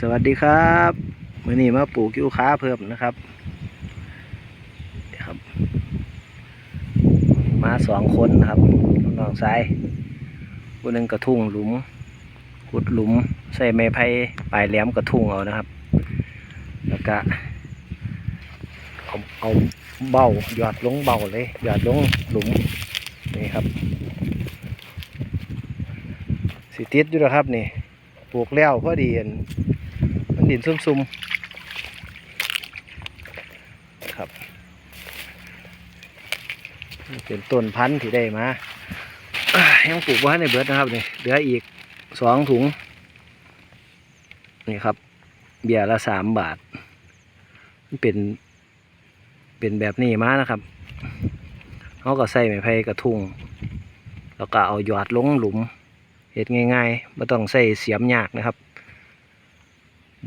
สวัสดีครับมื่อนี้มาปลูกยูคาเพิ่มนะครับนะครับ มาสองคนนะครับน้องซ้ายผู้หนึ่งกระทุ่งหลุมขุดหลุม ใส่ไม้ไผ่ปลายแหลมกระทุ่งเอานะครับ แล้วก็เอาเอาเบาหยอดลงเบาเลยหยอดลงหลุมนี่ครับสิติดอยู่แล้วครับนี่ปลูกแล้วพอดีอัน ดินซุ่มๆครับเป็นต้นพันธุ์ที่ได้มายังปลูกว่าในเบิร์ดนะครับนี่เหลืออีกสองถุง นี่ครับ เบียร์ละสามบาท เป็นเป็นแบบนี้มานะครับเขาก็ใส่ไม้ไผ่กระทุงแล้วก็เอาหยอดลงหลุมเฮ็ดง่ายๆไม่ต้องใส่เสียมยากนะครับ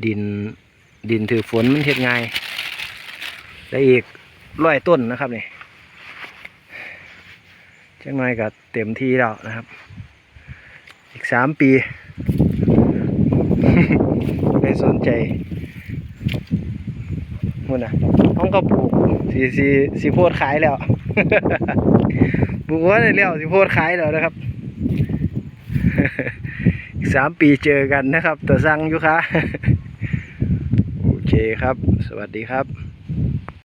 ดินดินถือฝนมันเฮ็ดง่ายแล้วอีกร้อยต้นนะครับนี่จังหน่อยก็เต็มที่แล้วนะครับ อีกสามปีไม่สนใจนู่นน่ะห้องก็ปลูกสีสีสีโพดขายแล้วปลูกว่าได้แล้วสีโพดขายแล้วนะครับอีกสามปีเจอกันนะครับตัวสั่งอยู่ค่ะ เคครับ สวัสดีครับ